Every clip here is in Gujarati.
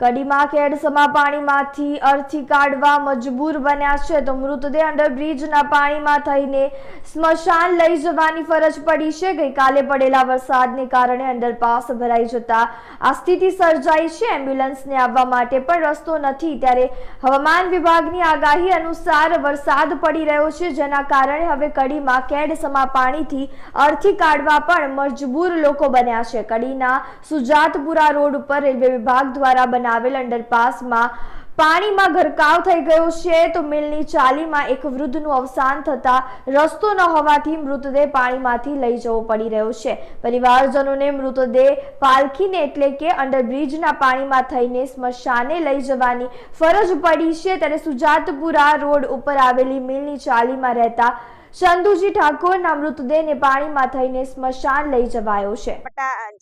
કડીમાં કેડસમા પાણીમાંથી અર્થી કાઢવા મજબૂર બન્યા છે તો મૃતદેહ અંડરબ્રિજના પાણીમાં થઈને સ્મશાન લઈ જવાની ફરજ પડી છે. ગઈકાલે પડેલા વરસાદને કારણે અંડરપાસ ભરાઈ જતા આ સ્થિતિ સર્જાઈ છે. એમ્બ્યુલન્સને આવવા માટે પણ રસ્તો નથી. ત્યારે હવામાન વિભાગની આગાહી અનુસાર વરસાદ પડી રહ્યો છે, જેના કારણે હવે કડીમાં કેડસમા પાણીથી અર્થી કાઢવા પણ મજબૂર લોકો બન્યા છે. કડીના સુજાતપુરા રોડ ઉપર રેલવે વિભાગ દ્વારા બનાવેલ અંડરપાસમાં પાણીમાં ગરકાવ થઈ ગયો છે, તો મિલની ચાલીમાં એક વૃદ્ધનું અવસાન થતાં રસ્તો ન હોવાથી મૃતદેહ પાણીમાંથી લઈ જવો પડી રહ્યો છે. પરિવારજનોને મૃતદેહ પાલખીને એટલે કે અંડરબ્રિજના પાણીમાં થઈને સ્મશાને લઈ જવાની ફરજ પડી છે, ત્યારે સુજાતપુરા રોડ ઉપર આવેલી મિલની ચાલીમાં રહેતા ચંદુજી ઠાકોરના મૃતદેહને પાણીમાં થઈને સ્મશાન લઈ જવાયો છે.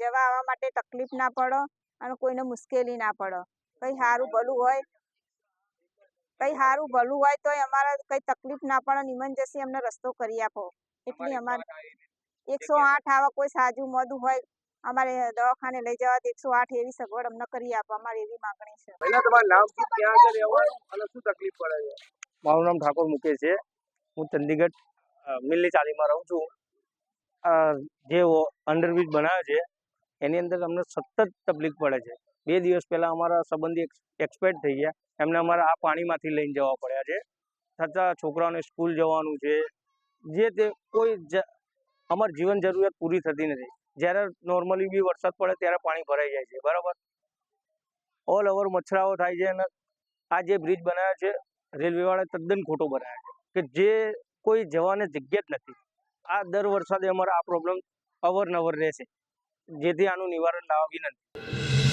જવા આવવા માટે તકલીફ ના પડે. અને કોઈને મુશ્કેલી ના પડે. કઈ સારું ભલું હોય કઈ સારું ભલું હોય તો અમારે કઈ તકલીફ ના પડે ઇમરજન્સી અમને રસ્તો કરી આપો. એટલી અમારે એકસો આઠ આવા કોઈ સાજુ મોદું હોય અમારે દવાખાને લઈ જવા એકસો આઠ એવી સગવડ અમને કરી આપો અમારી એવી માંગણી છે. પહેલા તમારું નામ શું ક્યાં આગળ રહેવાનું અને શું તકલીફ પડે છે? મારું નામ ઠાકોર મુકેશ છે. હું ચંદીગઢ મિલની ચાલીમાં રહું છું. જે અંડરબ્રિજ બનાવ્યો છે એની અંદર અમને સતત તકલીફ પડે છે. બે દિવસ પહેલા અમારા સંબંધી એક્સપર્ટ થઈ ગયા. એમને અમારે આ પાણીમાંથી લઈને જવા પડ્યા છે. છતાં છોકરાઓને સ્કૂલ જવાનું છે. જે તે કોઈ અમારી જીવન જરૂરિયાત પૂરી થતી નથી. જ્યારે નોર્મલી બી વરસાદ પડે ત્યારે પાણી ભરાઈ જાય છે. બરાબર? ઓલ ઓવર મચ્છરાઓ થાય છે અને આ જે બ્રિજ બનાવ્યો છે, રેલવેવાળાએ તદ્દન ખોટો બનાવ્યો છે. કે જે કોઈ જવાને જગ્યા જ નથી. આ દર વરસાદે અમારા આ પ્રોબ્લેમ અવરનવર રહેશે. જેથી આનું નિવારણ લાવવા વિનંતી